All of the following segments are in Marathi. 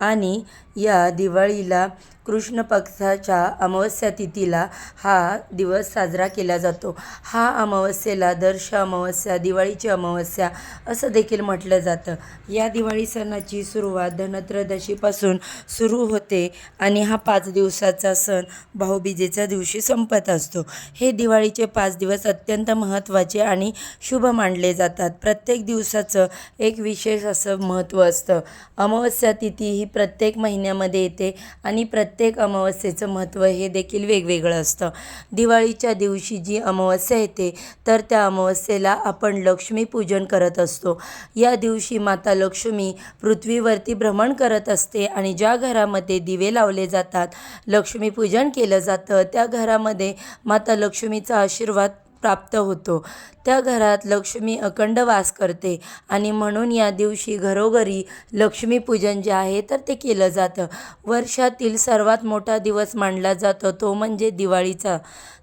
आणि या दिवाळीला कृष्ण पक्षाच्या अमावस्या तिथीला हा दिवस साजरा केला जातो. हा अमावस्येला दर्श अमावस्या दिवाळीची अमावस्या असं देखील म्हटलं जातं. या दिवाळी सणाची सुरुवात धनत्रयोदशीपासून सुरू होते आणि हा पाच दिवसाचा सण भाऊबीजेच्या दिवशी संपत असतो. हे दिवाळीचे पाच दिवस अत्यंत महत्त्वाचे आणि शुभ मानले जातात. प्रत्येक दिवसाचं एक विशेष असं महत्त्व असतं. अमावस्या तिथी ही प्रत्येक महिन्यामध्ये येते आणि प्रत्येक प्रत्येक अमावस्येचं महत्त्व हे देखील वेगवेगळं असतं. दिवाळीच्या दिवशी जी अमावस्या येते तर त्या अमावस्येला आपण लक्ष्मीपूजन करत असतो. या दिवशी माता लक्ष्मी पृथ्वीवरती भ्रमण करत असते आणि ज्या घरामध्ये दिवे लावले जातात लक्ष्मीपूजन केलं जातं त्या घरामध्ये माता लक्ष्मीचा आशीर्वाद प्राप्त होतो. त्या घरात लक्ष्मी अखंड वास करते आणि म्हणून या दिवशी घरोघरी लक्ष्मीपूजन जे आहे तर ते केलं जातं. वर्षातील सर्वात मोठा दिवस मानला जातो तो म्हणजे दिवाळीचा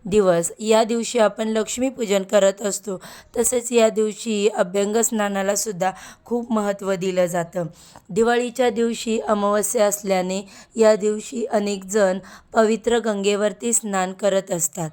दिवस. या दिवशी आपण लक्ष्मीपूजन करत असतो. तसेच या दिवशी अभ्यंग स्नानाला सुद्धा खूप महत्त्व दिलं जातं. दिवाळीच्या दिवशी अमावस्या असल्याने या दिवशी अनेक जण पवित्र गंगेवरती स्नान करत असतात.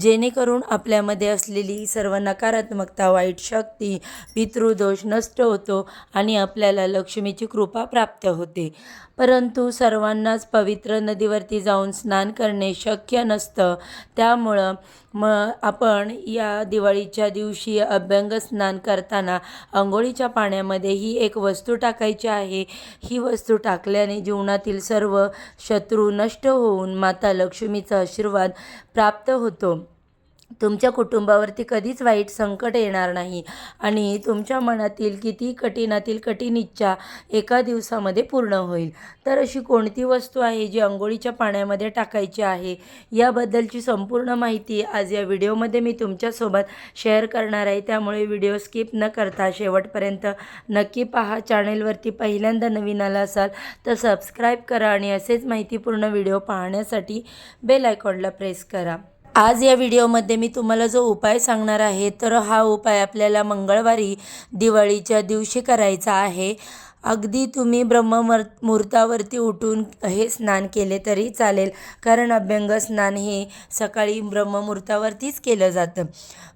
जेणेकरून आपल्यामध्ये असलेली सर्व नकारात्मकता वाईट शक्ती पितृदोष नष्ट होतो आणि आपल्याला लक्ष्मीची कृपा प्राप्त होते. परंतु सर्वांनाच पवित्र नदीवरती जाऊन स्नान करणे शक्य नसतं. त्यामुळं मग आपण या दिवाळीच्या दिवशी अभ्यंग स्नान करताना आंघोळीच्या पाण्यामध्ये ही एक वस्तू टाकायची आहे. ही वस्तू टाकल्याने जीवनातील सर्व शत्रू नष्ट होऊन माता लक्ष्मीचा आशीर्वाद प्राप्त होतो. तुमच्या कुटुंबावरती कधीच वाईट संकट येणार नाही. आणि तुमच्या मनातील किती कठीणातील कठीण इच्छा एका दिवसामध्ये पूर्ण होईल. तर अशी कोणती वस्तू आहे जी अंघोळीच्या पाण्यामध्ये टाकायची आहे? याबद्दलची संपूर्ण माहिती आज या व्हिडिओमध्ये मी तुमच्यासोबत शेअर करणार आहे. त्यामुळे व्हिडिओ स्किप न करता शेवटपर्यंत नक्की पहा. चॅनेलवरती पहिल्यांदा नवीन आला असाल तर सबस्क्राईब करा आणि असेच माहितीपूर्ण व्हिडिओ पाहण्यासाठी बेल आयकॉनला प्रेस करा. आज या व्हिडिओमध्ये मी तुम्हाला जो उपाय सांगणार आहे तर हा उपाय आपल्याला मंगळवारी दिवाळीच्या दिवशी करायचा आहे. अगदी तुम्ही ब्रह्ममर मुहूर्तावरती उठून हे स्नान केले तरी चालेल कारण अभ्यंग स्नान हे सकाळी ब्रह्ममुहूर्तावरतीच केलं जातं.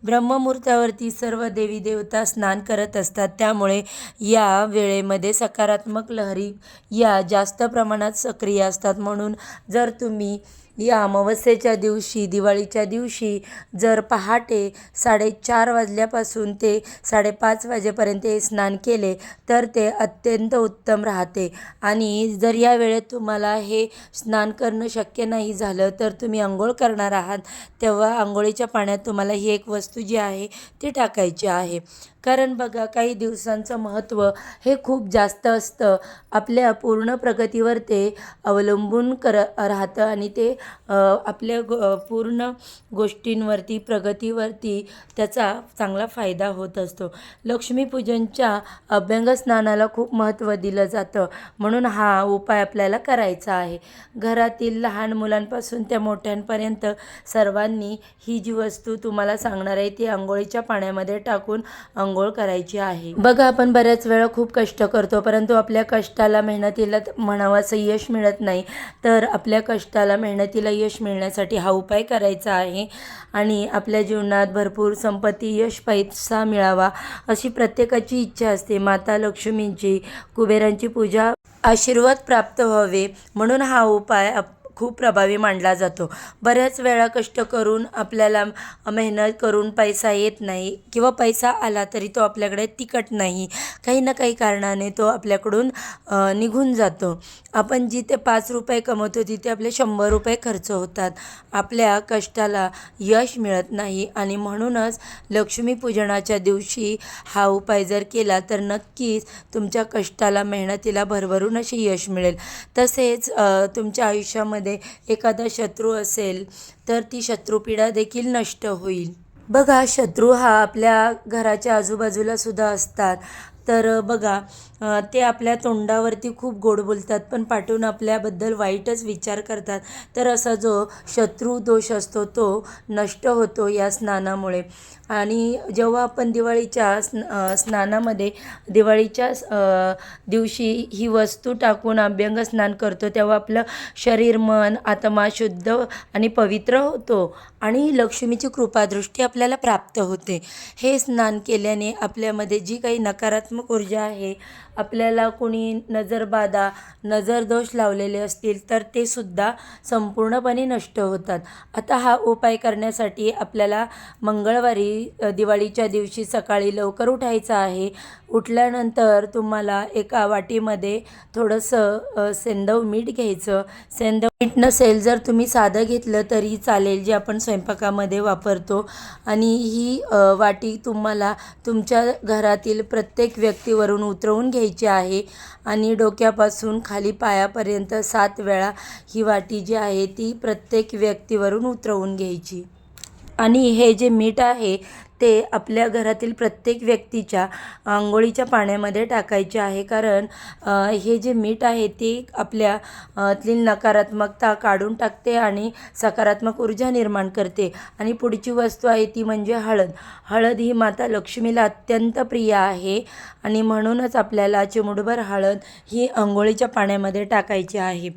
ब्रह्ममुहूर्तावरती सर्व देवी देवता स्नान करत असतात त्यामुळे या वेळेमध्ये सकारात्मक लहरी या जास्त प्रमाणात सक्रिय असतात. म्हणून जर तुम्ही या अमावस्येच्या दिवशी दिवाळीच्या दिवशी जर पहाटे साडेचार वाजल्यापासून ते साडेपाच वाजेपर्यंत हे स्नान केले तर ते अत्यंत उत्तम राहते. आणि जर या वेळेत तुम्हाला हे स्नान करणं शक्य नाही झालं तर तुम्ही आंघोळ करणार आहात तेव्हा आंघोळीच्या पाण्यात तुम्हाला ही एक वस्तू जी आहे ती टाकायची आहे. कारण बघा काही दिवसांचं महत्त्व हे खूप जास्त असतं. आपल्या पूर्ण प्रगतीवर ते अवलंबून कर राहतं आणि ते आपल्या गो पूर्ण गोष्टींवरती प्रगतीवरती त्याचा चांगला फायदा होत असतो. लक्ष्मीपूजनच्या अभ्यंग स्नानाला खूप महत्त्व दिलं जातं. म्हणून हा उपाय आपल्याला करायचा आहे. घरातील लहान मुलांपासून त्या मोठ्यांपर्यंत सर्वांनी ही जी वस्तू तुम्हाला सांगणार आहे ती आंघोळीच्या पाण्यामध्ये टाकून आंघोळ करायची आहे. बघा आपण बऱ्याच वेळा खूप कष्ट करतो परंतु आपल्या कष्टाला मेहनतीला म्हणावं असं यश मिळत नाही. तर आपल्या कष्टाला मेहनतीला यश मिळण्यासाठी हा उपाय करायचा आहे आणि आपल्या जीवनात भरपूर संपत्ती यश पैसा मिळावा अशी प्रत्येकाची इच्छा असते. माता लक्ष्मींची कुबेरांची पूजा आशीर्वाद प्राप्त व्हावे म्हणून हा उपाय खूप प्रभावी मानला जातो. बऱ्याच वेळा कष्ट करून आपल्याला मेहनत करून पैसा येत नाही किंवा पैसा आला तरी तो आपल्याकडे तिकट नाही. काही ना काही कारणाने तो आपल्याकडून निघून जातो. आपण जिथे पाच रुपये कमवतो तिथे आपले शंभर रुपये खर्च होतात. आपल्या कष्टाला यश मिळत नाही आणि म्हणूनच लक्ष्मीपूजनाच्या दिवशी हा उपाय जर केला तर नक्कीच तुमच्या कष्टाला मेहनतीला भरभरून असे यश मिळेल. तसेच तुमच्या आयुष्यामध्ये एखादा शत्रू असेल तर ती शत्रुपीडा देखील नष्ट होईल. बघा शत्रू हा आपल्या घराच्या आजूबाजूला सुद्धा असतात. तर बघा ते आपल्या तोंडावरती खूप गोड बोलतात पण पाठवून आपल्याबद्दल वाईटच विचार करतात. तर असा जो शत्रू दोष असतो तो नष्ट होतो या स्नानामुळे. आणि जेव्हा आपण दिवाळीच्या स्न स्नानामध्ये दिवाळीच्या दिवशी ही वस्तू टाकून अभ्यंग स्नान करतो तेव्हा आपलं शरीर मन आत्मा शुद्ध आणि पवित्र होतो आणि लक्ष्मीची कृपादृष्टी आपल्याला प्राप्त होते. हे स्नान केल्याने आपल्यामध्ये जी काही नकारात्मक ऊर्जा आहे आपल्याला कोणी नजरबाधा नजरदोष लावलेले असतील तर ते सुद्धा संपूर्णपणे नष्ट होतात. आता हा उपाय करण्यासाठी आपल्याला मंगळवारी दिवाळीच्या दिवशी सकाळी लवकर उठायचं आहे. उठल्यानंतर तुम्हाला एका वाटीमध्ये थोडंसं सेंदव मीठ घ्यायचं. सेंदव मीठ नसेल जर तुम्ही साधं घेतलं तरी चालेल जे आपण स्वयंपाकामध्ये वापरतो. आणि ही वाटी तुम्हाला तुमच्या घरातील प्रत्येक व्यक्तीवरून उतरवून घ्यायची आहे. आणि डोक्यापासून खाली पायापर्यंत सात वेळा ही वाटी जी आहे ती प्रत्येक व्यक्तीवरून उतरवून घ्यायची. आणि हे जे मीठ आहे ते आपल्या घरातील प्रत्येक व्यक्तीच्या आंघोळीच्या पाण्यामध्ये टाकायचे आहे. कारण हे जे मीठ आहे ते आपल्या अ, तील नकारात्मकता काढून टाकते आणि सकारात्मक ऊर्जा निर्माण करते. आणि पुढची वस्तू आहे ती म्हणजे हळद. हळद ही माता लक्ष्मीला अत्यंत प्रिय आहे आणि म्हणूनच आपल्याला चिमुडभर हळद ही आंघोळीच्या पाण्यामध्ये टाकायची आहे.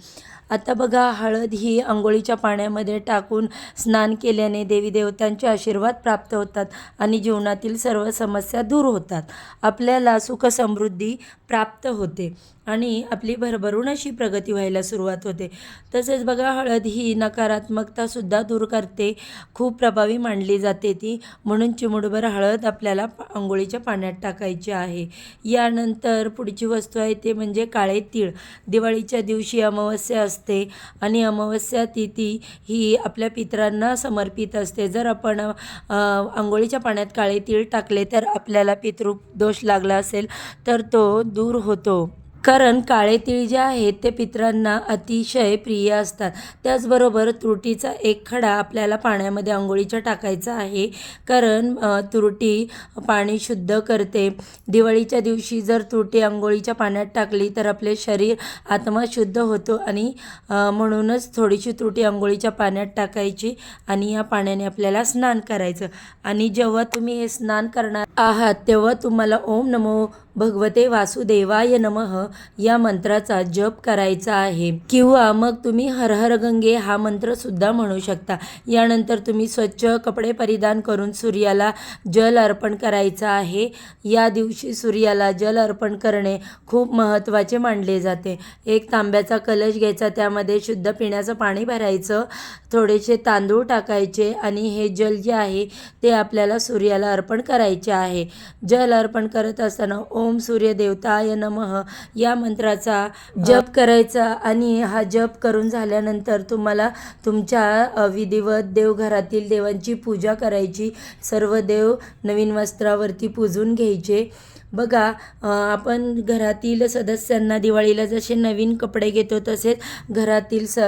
आता बघा हळद ही आंघोळीच्या पाण्यामध्ये टाकून स्नान केल्याने देवी देवतांचे आशीर्वाद प्राप्त होतात आणि जीवनातील सर्व समस्या दूर होतात. आपल्याला सुखसमृद्धी प्राप्त होते. आणि आपली भरभरून अशी प्रगती व्हायला सुरुवात होते. तसेच बघा हळद ही नकारात्मकतासुद्धा दूर करते. खूप प्रभावी मानली जाते ती. म्हणून चिमुडभर हळद आपल्याला आंघोळीच्या पाण्यात टाकायची आहे. यानंतर पुढची वस्तू आहे ते म्हणजे काळे तीळ. दिवाळीच्या दिवशी अमावस्या असते आणि अमावस्या तिथी ही आपल्या पितरांना समर्पित असते. जर आपण आंघोळीच्या पाण्यात काळे तीळ टाकले तर आपल्याला पितृ दोष लागला असेल तर तो दूर होतो. कारण काळे तीळ जे आहेत ते पितरांना अतिशय प्रिय असतात. त्याचबरोबर तुरटीचा एक खडा आपल्याला पाण्यामध्ये आंघोळीच्या टाकायचा आहे. कारण तुरटी पाणी शुद्ध करते. दिवाळीच्या दिवशी जर तुरटी आंघोळीच्या पाण्यात टाकली तर आपले शरीर आत्मा शुद्ध होतो आणि म्हणूनच थोडीशी तुरटी आंघोळीच्या पाण्यात टाकायची आणि या पाण्याने आपल्याला स्नान करायचं. आणि जेव्हा तुम्ही हे स्नान करणार आहात तेव्हा तुम्हाला ओम नमो भगवते वासुदेवाय नमः या मंत्राचा जप करायचा आहे. किंवा मग तुम्ही हर हर गंगे हा मंत्र सुद्धा म्हणू शकता. यानंतर तुम्ही स्वच्छ कपडे परिधान करून सूर्याला जल अर्पण करायचं आहे. या दिवशी सूर्याला जल अर्पण करणे खूप महत्त्वाचे मानले जाते. एक तांब्याचा कलश घ्यायचा त्यामध्ये शुद्ध पिण्याचं पाणी भरायचं थोडेसे तांदूळ टाकायचे आणि हे जल जे आहे ते आपल्याला सूर्याला अर्पण करायचे आहे. जल अर्पण करत असताना ओम सूर्य देवताय नमः. या मंत्राचा जप करायचा आणि हा जप करून झाल्यानंतर तुम्हाला तुमच्या विधिवत देवघरातील देवांची पूजा करायची. सर्व देव नवीन वस्त्रावरती पूजून घ्यायचे. बघा आपण घरातील सदस्यांना दिवाळीला जसे नवीन कपडे घेतो तसेच घरातील स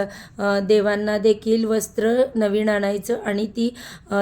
देवांना देखील वस्त्र नवीन आणायचं आणि ती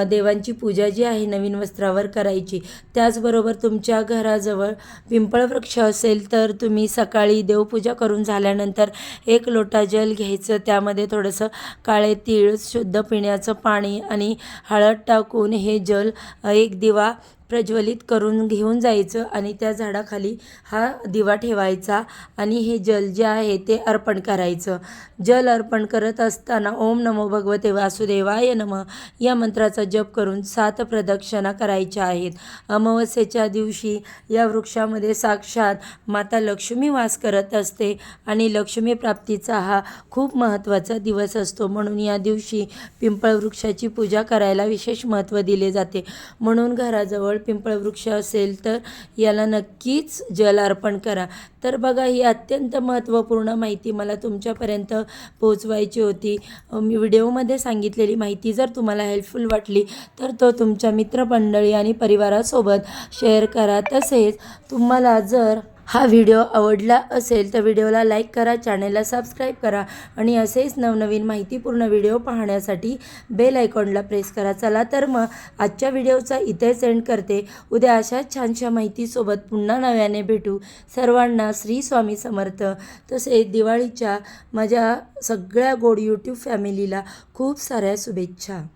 देवांची पूजा जी आहे नवीन वस्त्रावर करायची. त्याचबरोबर तुमच्या घराजवळ पिंपळ वृक्ष असेल तर तुम्ही सकाळी देवपूजा करून झाल्यानंतर एक लोटा जल घ्यायचं त्यामध्ये थोडंसं काळे तीळ शुद्ध पिण्याचं पाणी आणि हळद टाकून हे जल एक दिवा प्रज्वलित करून घेऊन जायचं आणि त्या झाडाखाली हा दिवा ठेवायचा आणि हे जल जे आहे ते अर्पण करायचं. जल अर्पण करत असताना ओम नमो भगवते वासुदेवाय नम या मंत्राचा जप करून सात प्रदक्षिणा करायच्या आहेत. अमावस्येच्या दिवशी या वृक्षामध्ये साक्षात माता लक्ष्मी वास करत असते आणि लक्ष्मी प्राप्तीचा हा खूप महत्त्वाचा दिवस असतो. म्हणून या दिवशी पिंपळ वृक्षाची पूजा करायला विशेष महत्त्व दिले जाते. म्हणून घराजवळ पिंपळ वृक्ष असेल तर याला नक्कीच जल अर्पण करा. तर बघा ही अत्यंत महत्त्वपूर्ण माहिती मला तुमच्यापर्यंत पोहोचवायची होती. मी व्हिडिओमध्ये सांगितलेली माहिती जर तुम्हाला हेल्पफुल वाटली तर तो तुमच्या मित्रमंडळी आणि परिवारासोबत शेअर करा. तसेच तुम्हाला जर हा व्हिडिओ आवडला असेल तर व्हिडिओला लाईक करा चॅनेलला सबस्क्राईब करा आणि असेच नवनवीन माहितीपूर्ण व्हिडिओ पाहण्यासाठी बेल आयकॉनला प्रेस करा. चला तर मग आजच्या व्हिडिओचा इथे सेंड करते. उद्या अशाच छानशा माहितीसोबत पुन्हा नव्याने भेटू. सर्वांना श्री स्वामी समर्थ. तसेच दिवाळीच्या माझ्या सगळ्या गोड यूट्यूब फॅमिलीला खूप साऱ्या शुभेच्छा.